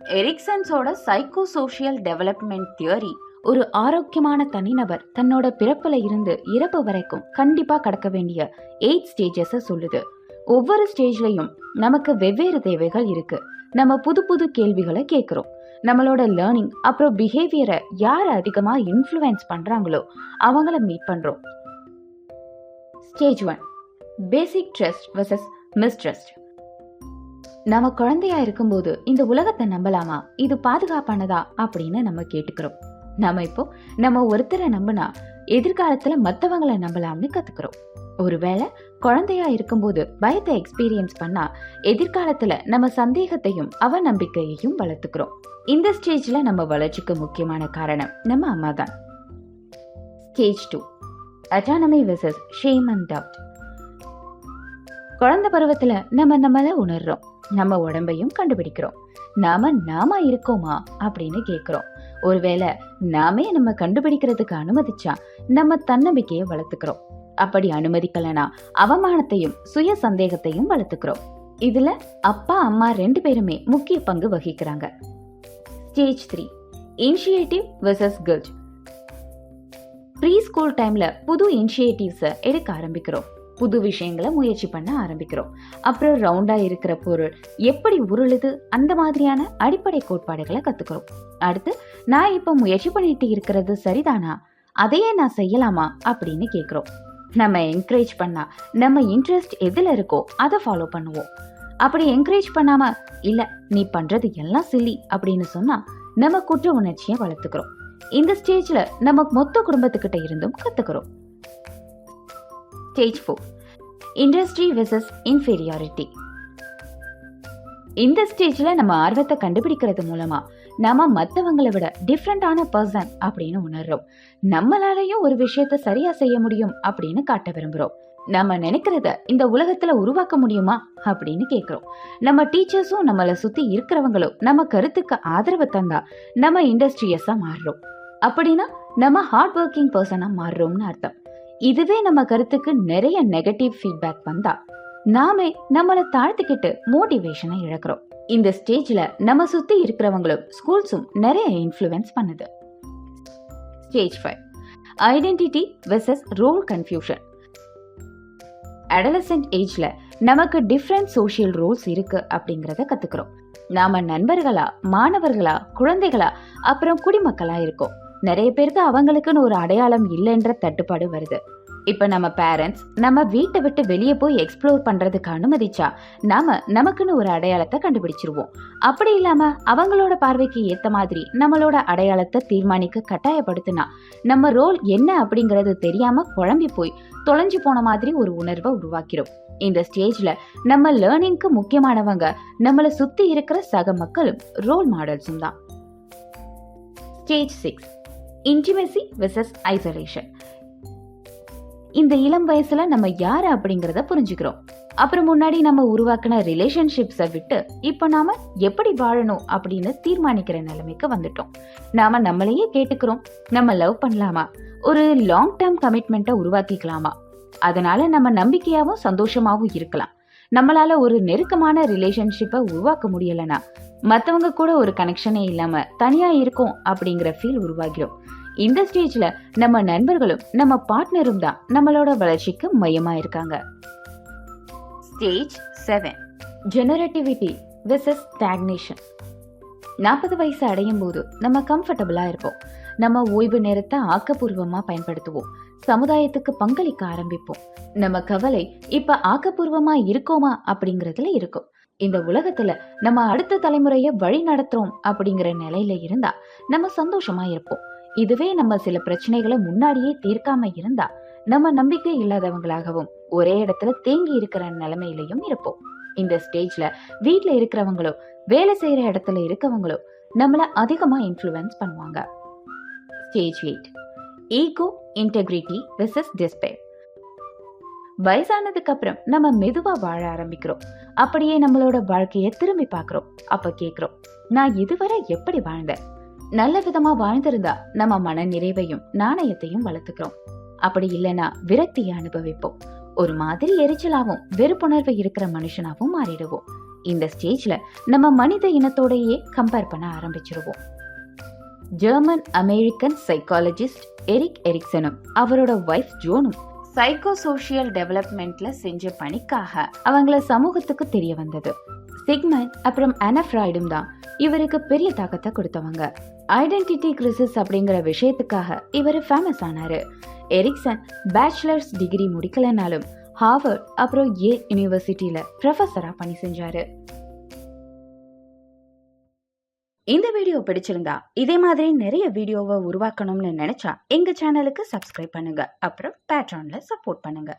எரிக்சன்ஸோட psycho social development theory ஒரு ஆரோக்கியமான தனிநபர் தன்னோட பிறப்புல இருந்து இறப்பு வரைக்கும் கண்டிப்பா கடக்க வேண்டிய எயிட் ஸ்டேஜஸை சொல்லுது. ஒவ்வொரு ஸ்டேஜ்லயும் நமக்கு வெவ்வேறு தேவைகள் இருக்கு. நம்ம புது புது கேள்விகளை கேட்குறோம் நம்மளோட லேர்னிங் அப்புறம் பிஹேவியரை யார் அதிகமாக இன்ஃப்ளூயன்ஸ் பண்ணுறாங்களோ அவங்கள மீட் பண்ணுறோம் stage one basic trust versus mistrust நம்ம குழந்தையா இருக்கும்போது இந்த உலகத்தை நம்பலாமா? இது பாதுகாப்பானதா? அப்படின்னு நம்ம கேட்டுக்கிறோம். நம்ம இப்போ நம்ம ஒருத்தரை நம்பினா எதிர்காலத்துல மத்தவங்களை நம்பலாம்னு கத்துக்கிறோம். ஒருவேளை குழந்தையா இருக்கும்போது பயத்தை எக்ஸ்பீரியன்ஸ் பண்ணா எதிர்காலத்துல நம்ம சந்தேகத்தையும் அவநம்பிக்கையையும் வளர்த்துக்கிறோம். இந்த ஸ்டேஜ்ல நம்ம வளர்ச்சிக்கு முக்கியமான காரணம் நம்ம அம்மா தான். Stage two autonomy versus shame and doubt குழந்தை பருவத்துல நம்ம நம்மளை உணர்றோம். நம்ம உடம்பையும் கண்டுபிடிக்கிறோம். நாம நாம இருக்கோமா அப்படின்னு கேட்குறோம் ஒருவேளை நாமே நம்ம கண்டுபிடிக்கிறதுக்கு அனுமதிச்சா நம்ம தன்னம்பிக்கையை வளர்த்துக்கிறோம். அப்படி அனுமதிக்கலனா அவமானத்தையும் சுய சந்தேகத்தையும் வளர்த்துக்கிறோம். இதுல அப்பா அம்மா ரெண்டு பேருமே முக்கிய பங்கு வகிக்கிறாங்க. Stage three initiative versus guilt pre school டைம்ல புது இனிஷியேட்டிவ்ஸை எடுக்க ஆரம்பிக்கிறோம். புது விஷயங்களை முயற்சி பண்ண ஆரம்பிக்கிறோம். அப்புறம் ரவுண்டா இருக்கிற பொருள் எப்படி உருளுது அந்த மாதிரியான அடிப்படை கோட்பாடுகளை கத்துக்கிறோம். அடுத்து நான் இப்போ முயற்சி பண்ணிட்டு இருக்கிறது சரிதானா? அதையே நான் செய்யலாமா அப்படின்னு கேட்குறோம் நம்ம என்கரேஜ் பண்ணா நம்ம இன்ட்ரெஸ்ட் எதில் இருக்கோ அதை ஃபாலோ பண்ணுவோம். அப்படி என்கரேஜ் பண்ணாம இல்லை நீ பண்ணுறது எல்லாம் சில்லி அப்படின்னு சொன்னால் நம்ம குற்ற உணர்ச்சியை வளர்த்துக்கிறோம். இந்த ஸ்டேஜில் நம்ம மொத்த குடும்பத்துக்கிட்ட இருந்தும் கற்றுக்கிறோம் stage four industry versus inferiority இந்த ஸ்டேஜில் நம்ம ஆர்வத்தை கண்டுபிடிக்கிறது மூலமாக நம்ம மற்றவங்களை விட டிஃப்ரெண்டான பர்சன் அப்படின்னு உணர்றோம். நம்மளாலையும் ஒரு விஷயத்த சரியாக செய்ய முடியும் அப்படின்னு காட்ட விரும்புகிறோம் நம்ம நினைக்கிறத இந்த உலகத்துல உருவாக்க முடியுமா அப்படின்னு கேக்குறோம். நம்ம டீச்சர்ஸும் நம்மளை சுத்தி இருக்கிறவங்களும் நம்ம கருத்துக்கு ஆதரவு தந்தா நம்ம இண்டஸ்ட்ரியஸா மாறுறோம். அப்படின்னா நம்ம ஹார்ட் ஒர்க்கிங் பர்சனா மாறுறோம்னு அர்த்தம். இதுவே நம்ம கருத்துக்கு நிறைய நெகட்டிவ் ஃபீட்பேக் வந்தா நாமே நம்மளை தாழ்த்திக்கிட்டு மோட்டிவேஷனை இழக்கிறோம். இந்த ஸ்டேஜ்ல நம்ம சுத்தி இருக்கிறவங்களும் ஸ்கூல்ஸும் நிறைய இன்ஃப்ளூயன்ஸ் பண்ணுது. Stage five identity versus role confusion adolescent ஏஜ்ல நமக்கு டிஃப்ரெண்ட் சோஷியல் ரோல்ஸ் இருக்கு அப்படிங்கறத கத்துக்கிறோம். நாம நண்பர்களா மாணவர்களா குழந்தைகளா அப்புறம் குடிமக்களா இருக்கோம். நிறைய பேருக்கு அவங்களுக்குன்னு ஒரு அடையாளம் இல்லைன்ற தட்டுப்பாடு வருது. இப்போ நம்ம பேரண்ட்ஸ் நம்ம வீட்டை விட்டு வெளியே போய் எக்ஸ்ப்ளோர் பண்ணுறதுக்கு அனுமதிச்சா நாம நமக்குன்னு ஒரு அடையாளத்தை கண்டுபிடிச்சிருவோம். அப்படி இல்லாமல் அவங்களோட பார்வைக்கு ஏற்ற மாதிரி நம்மளோட அடையாளத்தை தீர்மானிக்க கட்டாயப்படுத்தினா நம்ம ரோல் என்ன அப்படிங்கிறது தெரியாமல் குழம்பி போய் தொலைஞ்சு போன மாதிரி ஒரு உணர்வை உருவாக்கிறோம் இந்த ஸ்டேஜில் நம்ம லேர்னிங்க்கு முக்கியமானவங்க நம்மளை சுற்றி இருக்கிற சக மக்களும் ரோல் மாடல்ஸும் தான். Stage six intimacy versus isolation இந்த இளம் வயசுல நம்ம யார் அப்படிங்கிறத புரிஞ்சுக்கிறோம். அப்புறம் முன்னாடி நம்ம உருவாக்கின ரிலேஷன்ஷிப்ஸை விட்டு இப்போ நாம எப்படி வாழணும் அப்படின்னு தீர்மானிக்கிற நிலைமைக்கு வந்துட்டோம். நாம நம்மளையே கேட்டுக்கிறோம். நம்ம லவ் பண்ணலாமா? ஒரு லாங் டேர்ம் கமிட்மெண்ட்டை உருவாக்கிக்கலாமா? அதனால நம்ம நம்பிக்கையாகவும் சந்தோஷமாகவும் இருக்கலாம். நம்மளால ஒரு நெருக்கமான ரிலேஷன்ஷிப்பை உருவாக்க முடியலனா மத்தவங்க கூட ஒரு கனெக்ஷனே இல்லாம தனியா இருக்கோம் அப்படிங்கிற ஃபீல் உருவாகிறோம் இந்த ஸ்டேஜ்ல நம்ம நண்பர்களும் நம்ம பார்ட்னரும் தான் நம்மளோட வளர்ச்சிக்கு மையமா இருக்காங்க. Stage seven generativity versus stagnation நாற்பது வயசு அடையும் போது நம்ம கம்ஃபர்டபுளா இருப்போம். நம்ம ஓய்வு நேரத்தை ஆக்கப்பூர்வமா பயன்படுத்துவோம். சமுதாயத்துக்கு பங்களிக்க ஆரம்பிப்போம். நம்ம கவலை இப்ப ஆக்கப்பூர்வமா இருக்கோமா அப்படிங்கறதுல இருக்கும். இந்த உலகத்துல நம்ம அடுத்த தலைமுறைய வழி நடத்துறோம் அப்படிங்கிற நிலையில இருந்தா நம்ம சந்தோஷமா இருப்போம். இதுவே நம்ம சில பிரச்சனைகளை முன்னாடியே தீர்க்காம இருந்தா நம்ம நம்பிக்கை இல்லாதவங்களாகவும் ஒரே இடத்துல தேங்கி இருக்கிற நிலைமையிலையும் இருப்போம். இந்த ஸ்டேஜ்ல வீட்டுல இருக்கிறவங்களோ வேலை செய்யற இடத்துல இருக்கவங்களோ நம்மள அதிகமா இன்ஃப்ளூயன்ஸ் பண்ணுவாங்க. Stage eight ego integrity versus despair வயசானதுக்கு அப்புறம் நம்ம மெதுவா வாழ ஆரம்பிக்கிறோம். அப்படியே நம்மளோட வாழ்க்கையை திரும்பி பார்க்குறோம். அப்ப கேக்குறோம் நான் இதுவரை எப்படி வாழ்ந்தேன்? நல்ல விதமா வாழ்ந்திருந்தா நம்ம மன நிறைவையும் நாணயத்தையும் வளர்த்துக்கிறோம். அப்படி இல்லைன்னா விரக்தியை அனுபவிப்போம். ஒரு மாதிரி எரிச்சலாவும் வெறுப்புணர்வு இருக்கிற மனுஷனாவும் மாறிடுவோம். இந்த ஸ்டேஜ்ல நம்ம மனித இனத்தோடையே கம்பேர் பண்ண ஆரம்பிச்சிருவோம். ஜெர்மன் அமெரிக்கன் சைக்காலஜிஸ்ட் எரிக் எரிக்சனும் அவரோட ஒய்ஃப் ஜோனும் சைக்கோ சோஷியல் டெவலப்மெண்ட்ல செஞ்ச பணிக்காக அவங்கள சமூகத்துக்கு தெரிய வந்தது. சிக்மன் அப்புறம் அனஃப்ராய்டும் தான் இவருக்கு பெரிய தாக்கத்தை கொடுத்தவங்க. ஐடென்டிட்டி கிரிசிஸ் அப்படிங்கிற விஷயத்துக்காக இவர் ஃபேமஸ் ஆனாரு. எரிக்சன் பேச்சுலர்ஸ் டிகிரி முடிக்கலனாலும் ஹார்வர்ட் அப்புறம் ஏ யூனிவர்சிட்டியில ப்ரொஃபஸரா பணி செஞ்சாரு. இந்த வீடியோ பிடிச்சிருந்தா இதே மாதிரி நிறைய வீடியோவை உருவாக்கணும்னு நினைச்சா எங்க சேனலுக்கு சப்ஸ்கிரைப் பண்ணுங்க. அப்புறம் பேட்ரான்ல சப்போர்ட் பண்ணுங்க.